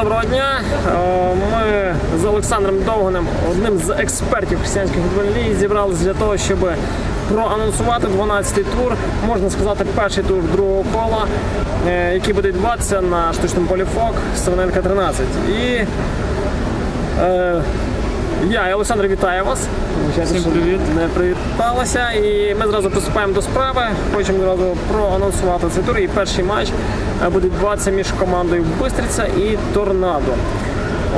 Доброго дня. Е, Ми з Олександром Довганим, одним з експертів християнської футбольної зібралися для того, щоб проанонсувати 12-й тур, можна сказати, перший тур другого кола, е, який буде відбуватися на штучному полі ФОК Савненка 13. І е, я і Олександр вітаю вас. Всім привіт. Не привіталася. І ми зразу приступаємо до справи. Хочемо одразу проанонсувати цей тур. І перший матч е, буде відбуватися між командою Бистриця і Торнадо.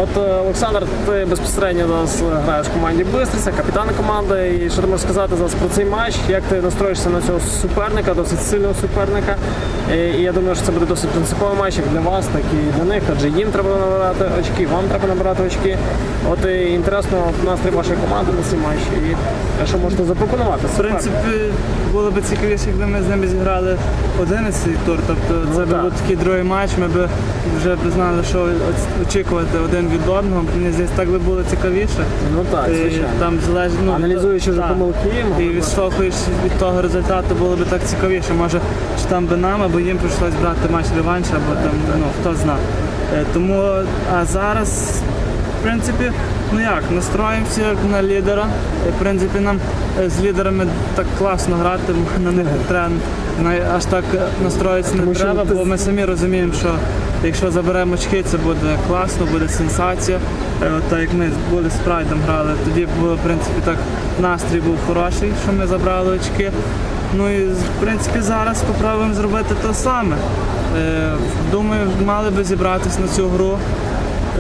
От е, Олександр, ти безпосередньо зараз граєш в команді Бистриця, капітан команди. І що ти можеш сказати зараз про цей матч? Як ти настроїшся на цього суперника, досить сильного суперника? І, і я думаю, що це буде досить принциповий матч як для вас, так і для них, адже їм треба набирати очки, вам треба набирати очки. От і інтересно настрій вашої команди на цей матч. І е, що можете запропонувати? В принципі, було б цікавіше, якби ми з ними зіграли 11 тур. Тобто це Ну, був такий другий матч, ми б вже б знали, що очікувати один від одного. Мені здається, так би було цікавіше. Ну так, Ти звичайно. Там залежно ну, Аналізуючи вже так. помилки, І відштовхуєш від того результату, було б так цікавіше. Може, чи там би нам, або їм прийшлось брати матч реванш, або там, ну хто зна. Е, Тому, а зараз, в принципі, ну як, настроїмося на лідера. В принципі, нам е, з лідерами так класно грати, на них треба аж так е, настроїтися не треба, бо ми самі розуміємо, що якщо заберемо очки, це буде класно, буде сенсація. Е, От так як ми були з прайдом грали, тоді було в принципі так настрій був хороший, що ми забрали очки. Ну і в принципі зараз спробуємо зробити те саме. Думаю, мали би зібратися на цю гру.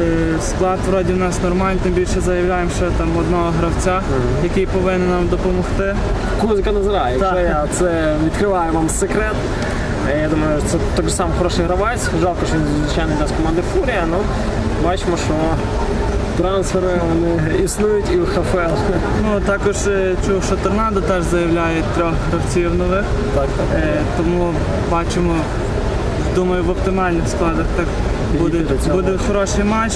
Е, Склад вроді в нас нормальний, тим більше заявляємо, що там одного гравця, який повинен нам допомогти. Кузика Назара, якщо я це відкриваю вам секрет. Е, Я думаю, це так само хороший гравець. Жалко, що він звичайно йде з команди Фурія, але бачимо, що трансфери вони існують і в ХФЛ. Ну також е, чув, що торнадо теж заявляє трьох гравців нових. Так, так. Е, тому бачимо, думаю, в оптимальних складах так буде, буде хороший матч.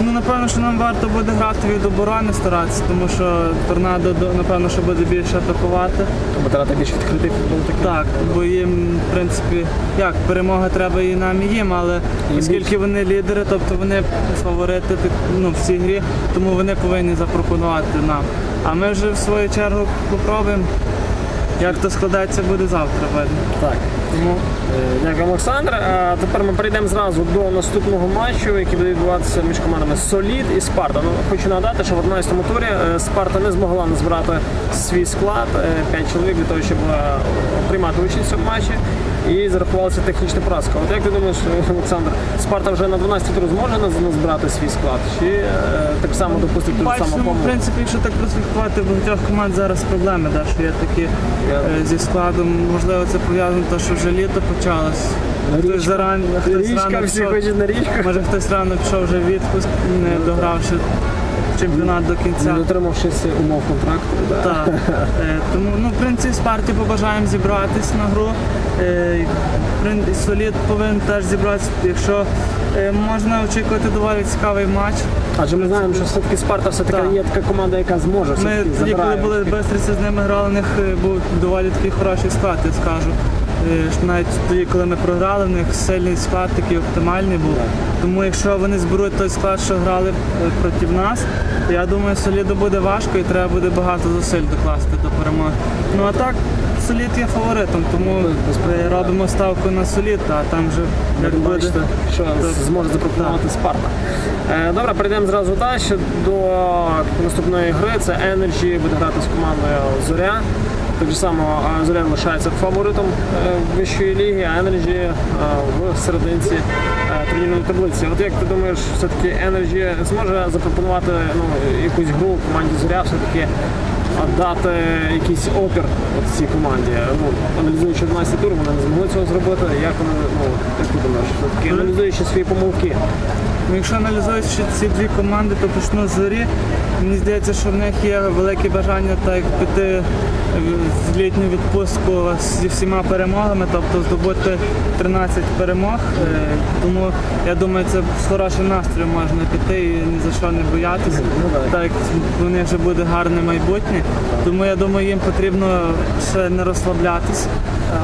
Ну, напевно, що нам варто буде грати від оборони старатися, тому що торнадо напевно, що буде більше атакувати. Бо треба більш відкритий футбол такий. Так, бо їм, в принципі, як перемога треба і нам, і їм, але оскільки вони лідери, тобто вони фаворити ну, в цій грі, тому вони повинні запропонувати нам. А ми вже в свою чергу попробуємо. Як то складається, буде завтра видно. Так. Тому Е, Дякую, Олександр. А тепер ми перейдемо зразу до наступного матчу, який буде відбуватися між командами Солід і Спарта. Ну, хочу нагадати, що в 11-му турі е, Спарта не змогла назбирати свій склад 5 чоловік для того, щоб е, приймати участь цьому матчі. І зарахувалася технічна поразка. От як ти думаєш, Олександр, Спарта вже на 12 тур зможе назбирати свій склад? Чи е, так само допустить ту саму бачимо, в принципі, якщо так прослідкувати, в багатьох команд зараз проблеми, да, що є такі е, зі складом. Можливо, це пов'язано те, що вже літо почалось. Хтось заран, хтось Річка, рано всі пішов, хочуть на річку. може хтось рано пішов вже відпуск, не догравши чемпіонат до кінця. Не дотримавшись умов контракту. да. Так. Е, Тому, ну, в принципі, Спарті побажаємо зібратись на гру. Е, в Солід повинен теж зібратися, якщо е, можна очікувати доволі цікавий матч. Адже ми знаємо, що все-таки Спарта все-таки є така команда, яка зможе Ми тоді, коли були очки. Бестриці з ними грали, у них був доволі такий хороший склад, я скажу. Е, що Навіть тоді, коли ми програли, в них сильний склад такий оптимальний був. Тому якщо вони зберуть той склад, що грали е, проти нас, то я думаю, соліду буде важко і треба буде багато зусиль докласти до перемоги. Ну а так, солід є фаворитом, тому е, робимо ставку на солід, а там вже як Будемо буде. що зможе запропонувати Спарта. Е, Добре, перейдемо зразу далі до наступної гри. Це Energy буде грати з командою Зоря. Так само е, Зоря лишається фаворитом е, вищої ліги, а Energy е, в серединці е, турнірної таблиці. От як ти думаєш, все-таки Energy зможе запропонувати ну, якусь гру команді Зоря, все-таки дати якийсь опір от цій команді. Ну, аналізуючи 12 тур, вони не змогли цього зробити. Як вони, ну, як ти думаєш, все-таки аналізуючи свої помилки. Ну, Якщо аналізуючи ці дві команди, то почну з зорі. Мені здається, що в них є велике бажання так піти в літню відпустку зі всіма перемогами, тобто здобути 13 перемог. Е, Тому я думаю, це з хорошим настроєм можна піти і ні за що не боятися. Так як у них вже буде гарне майбутнє. Тому я думаю, їм потрібно ще не розслаблятись.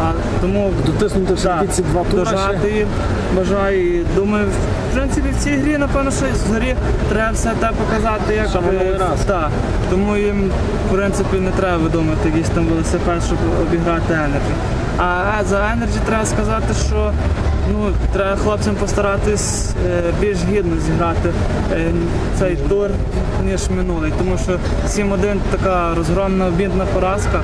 А, Тому Дотиснути все-таки ці два тури. дожати їм бажаю. І думаю, в принципі, в цій грі, напевно, що з грі треба все те показати, як Е, раз. Так. Тому їм, в принципі, не треба видумати якийсь там велосипед, щоб обіграти енерджі. А за енерджі треба сказати, що ну, треба хлопцям постаратись е, більш гідно зіграти е, цей тур, ніж минулий. Тому що 7-1 така розгромна обідна поразка.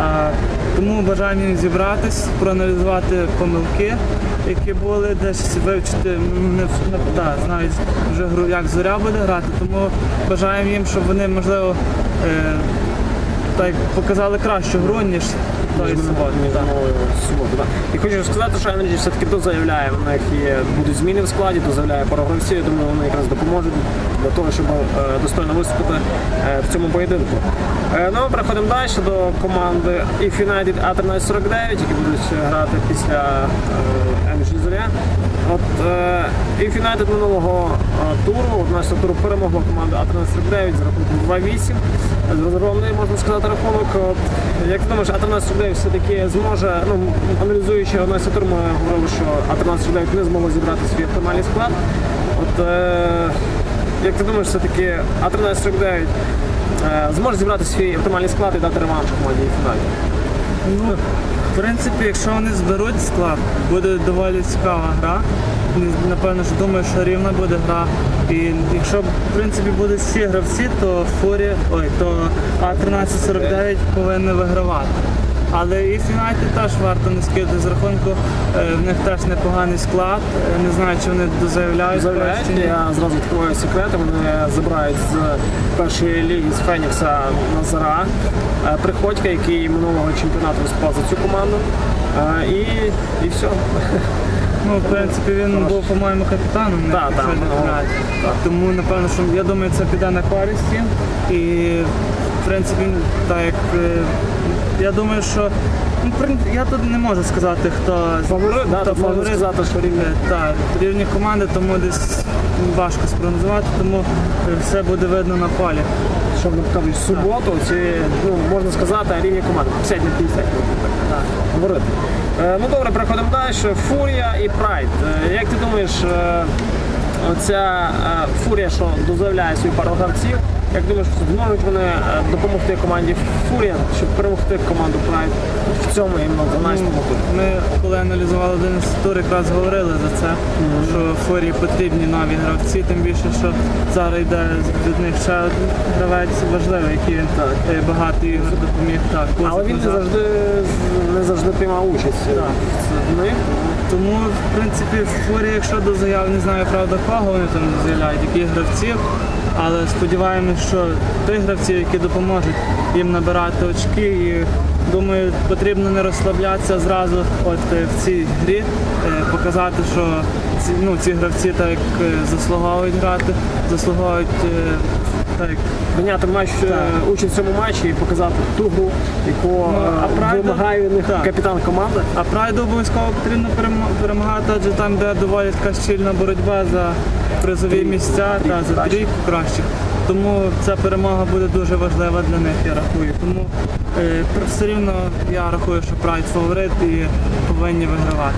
А, тому бажаємо зібратись, проаналізувати помилки, які були, десь вивчити, та, знають вже гру, як зоря буде грати. Тому бажаємо їм, щоб вони, можливо, е, так показали кращу гру, ніж так. І хочу сказати, що Energy все-таки дозаявляє, в них є, будуть зміни в складі, дозаявляє пару гравців, я думаю, вони якраз допоможуть для того, щоб е, достойно виступити е, в цьому поєдинку. Е, ну, переходимо далі до команди If United A1349, які будуть грати після Energy Зоря. От е, If United минулого е, туру, 11 туру перемогла команда А1349 за рахунком 2-8. З розгромний, можна сказати, рахунок. Як ти думаєш, А1349 все-таки зможе, ну, аналізуючи 11 тур, ми говорили, що А1349 не змогло зібрати свій оптимальний склад. От, е, як ти думаєш, все-таки А1349 е, зможе зібрати свій оптимальний склад і дати реванш команді If United? Ну, в принципі, якщо вони зберуть склад, буде доволі цікава гра. Напевно, що думаю, що рівна буде гра. І якщо в принципі будуть всі гравці, то Фурі, ой, то А1349 повинен вигравати. Але і Юнайтед теж варто не скидати з рахунку. Е, В них теж непоганий склад. Е, Не знаю, чи вони дозаявляють. Заявляють, я зразу відкриваю секрети. Вони забирають з першої ліги з Фенікса Назара е, Приходька, який минулого чемпіонату виступав за цю команду. І, і все. Ну, в принципі, він був, по-моєму, капітаном. не ну, помиляюсь. Тому, напевно, що я думаю, це піде на користь. І, в принципі, так як е, я думаю, що ну, я тут не можу сказати, хто Фаворит, да, хто сказати, що рівні. Е, Так, рівні команди, тому десь важко спрогнозувати, тому е, все буде видно на полі. Що вони кажуть, в суботу ці, ну, можна сказати, рівні команди. 50 на 50, можна так говорити. Е, ну добре, переходимо далі. Фурія і Прайд. Як ти думаєш, оця фурія, що дозволяє свою пару гравців, як думаєш, зможуть вони е, допомогти команді Фурія, щоб перемогти команду Прайд в цьому іменно 12-му турі? Ми коли аналізували 11 тур, якраз говорили за це, що Форії потрібні нові гравці, тим більше, що зараз йде від них ще один гравець важливий, який він Так. е, багато ігор допоміг. Так, Але він не завжди, не завжди приймав участь е, в них. Тому, в принципі, Фурі, якщо до заяв, не знаю, правда, кого вони там заявляють, яких гравців. Але сподіваємось, що тих гравців, які допоможуть їм набирати очки, і думаю, потрібно не розслаблятися зразу от е, в цій грі, е, показати, що ці, ну, ці гравці так е, заслуговують грати, заслуговують так прийняти матч е, Так. участь в цьому матчі і показати ту гру, яку Ну, е, а Прайду- вимагає від них Так. капітан команди. А прайду обов'язково потрібно перемагати, адже там де доволі така щільна боротьба за призові місця та за трійку кращих. Тому ця перемога буде дуже важлива для них, я рахую. Тому е, все рівно я рахую, що прайд фаворит і повинні вигравати.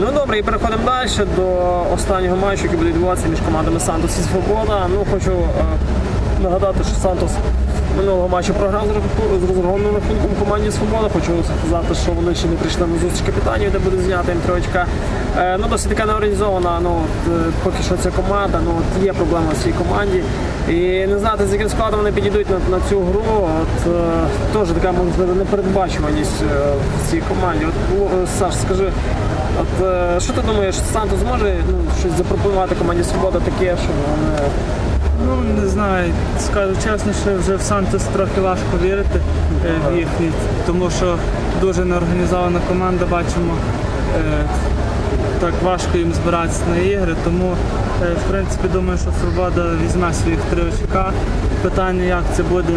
Ну добре, і переходимо далі до останнього матчу, який буде відбуватися між командами Сантос і Свобода. Ну хочу е, нагадати, що Сантос минулого матчу програв з розгромним рахунком команді Свобода. Хочу сказати, що вони ще не прийшли на зустріч капітанів, де буде знята їм троєчка. Е, ну досить така неорганізована. Ну е, поки що ця команда. Ну от є проблема в цій команді. І не знати, з яким складом вони підійдуть на, на цю гру. От е, теж така можна непередбачуваність в цій команді. От Саш, скажи. От що ти думаєш, Санто зможе ну, щось запропонувати команді Свобода таке, що вони Ну не знаю, скажу чесно, що вже в Сантос трохи важко вірити е, в їхній, тому що дуже неорганізована команда, бачимо. е, так важко їм збиратися на ігри. Тому, е, в принципі, думаю, що Свобода візьме своїх три очка. Питання, як це буде,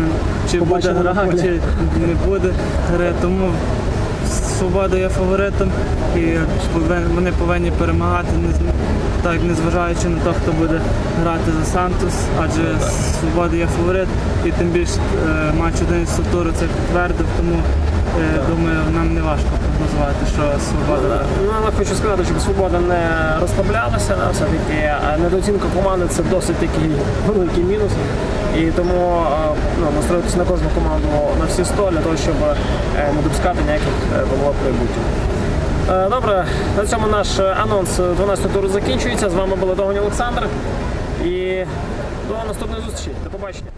чи Побачимо буде гра, чи не буде гри. Тому Свобода є фаворитом. І вони повинні перемагати, так незважаючи на те, хто буде грати за Сантос, адже Свобода є фаворит, і тим більше матч матч 11 туру це підтвердив, тому е, думаю, нам не важко прогнозувати, що Свобода. Ну, але хочу сказати, щоб свобода не розслаблялася, все-таки е, недооцінка команди це досить такий великий мінус. І тому е, ну, настроїтися на кожну команду на всі 100 для того, щоб е, не допускати ніяких е, помилок в майбутньому. Е, Добре, на цьому наш е, анонс 12 туру закінчується. З вами був Догонь Олександр. І до наступної зустрічі. До побачення.